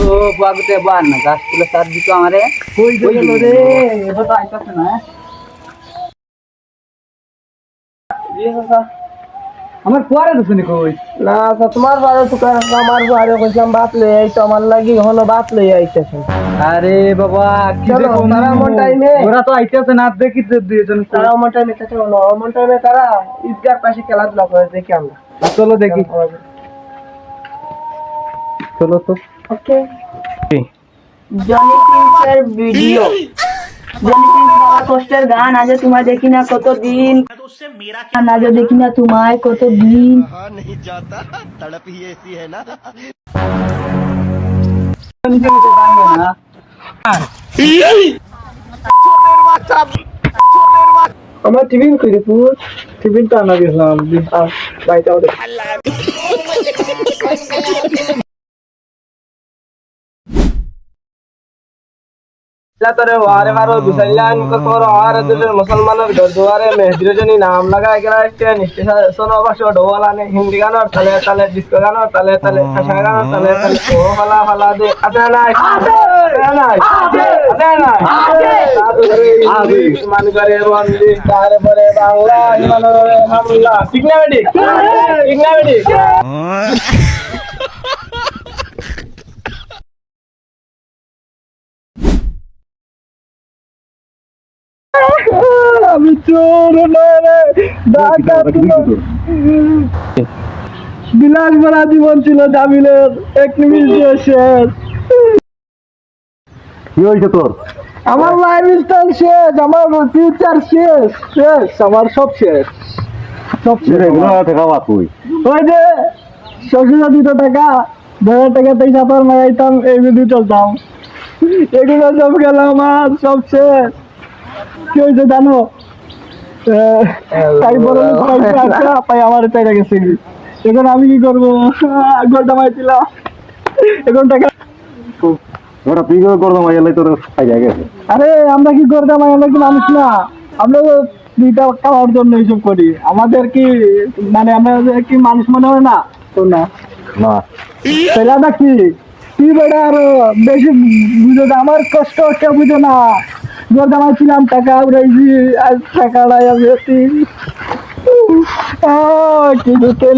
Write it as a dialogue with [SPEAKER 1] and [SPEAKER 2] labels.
[SPEAKER 1] তো বাগতে বার না গাছ তুলে সার দিত আমারে।
[SPEAKER 2] কই গেল রে?
[SPEAKER 1] এটা তো আইতাছে না আমার পরে তো শুনি কই?
[SPEAKER 2] না আচ্ছা তোমার বারে তো আমার বারে কইলাম বাত লই আইতো আমার লাগি হলো বাত লই আইতেছেন
[SPEAKER 1] আরে বাবা কি
[SPEAKER 2] চলো, তারা আমার time
[SPEAKER 1] ওরা তো আইতাছে না দেখি দুইজন
[SPEAKER 2] তারা আমার টাইমে কাছে হলো আমার টাইমে তারা ঈদগার পাশে খেলাধুলা করে দেখি আমরা।
[SPEAKER 1] চলো দেখি। চলো তো
[SPEAKER 2] ওকে জনি প্রিন্সের ভিডিও জনি প্রিন্স বাবা কষ্টের গান আজ তোমায় দেখি না কতদিন গান আজ দেখি না তোমায় কতদিন
[SPEAKER 3] कहा नहीं जाता तड़प ही ऐसी है ना
[SPEAKER 1] নিচে নিচে টানবে না
[SPEAKER 2] আমার টিফিন কই রে পুর টিফিন তো আনা গেলাম বাইতে আমাদের তোরে ওয়ারে মারো দুসাইলান কো আর দুজন মুসলমানের ঘর দুয়ারে মেহদির নাম লাগাই গেলা স্টেন স্টেশন অবশ্য ঢোলানে হিন্দি গানের তালে তালে ডিস্কো গানের তালে তালে খাসা গানের তালে তালে ও ফালা ফালা দে আছে নাই? আছে! নাই? আছে! নাই? আছে! মান করে বন্দি তারপরে বাংলা ইমানের হামলা। ঠিক না বেটি? ঠিক না বেটি? আমি চোর বিলাস ভরা জীবন ছিল জামিলের এক নিমিষ দিয়ে শেষ।
[SPEAKER 4] কি হয়েছে তোর?
[SPEAKER 2] আমার লাইফ স্টাইল শেষ আমার ফিউচার শেষ শেষ আমার সব শেষ। সব শেষ।
[SPEAKER 4] তুই
[SPEAKER 2] ওই যে শ্বশুরা দুটো টাকা দেড় টাকা তেইশ হাজার মারাইতাম এই ভিডিও চলতাম এগুলো সব গেল আমার সব শেষ। কি হয়েছে জানো তাই বড় লোক পাইছে পাই আমার গেছে। এখন আমি কি করব? গোলটা মাইছিলাম এখন টাকা
[SPEAKER 4] তুই করতাম এলাই তোর গেছে।
[SPEAKER 2] আরে আমরা কি কি মানুষ না? আমরা তো দুইটা খাওয়ার জন্য এইসব করি। আমাদের কি মানে আমরা কি মানুষ মনে হয় না? তো না।
[SPEAKER 4] না।
[SPEAKER 2] কি? বেটা আরও? বেশি বুঝো না আমার কষ্ট কেউ বুঝো না। গোটা আমার ছিলাম টাকা উড়াইছি আর টাকা নাই আমি এতি আহ, কি দুটো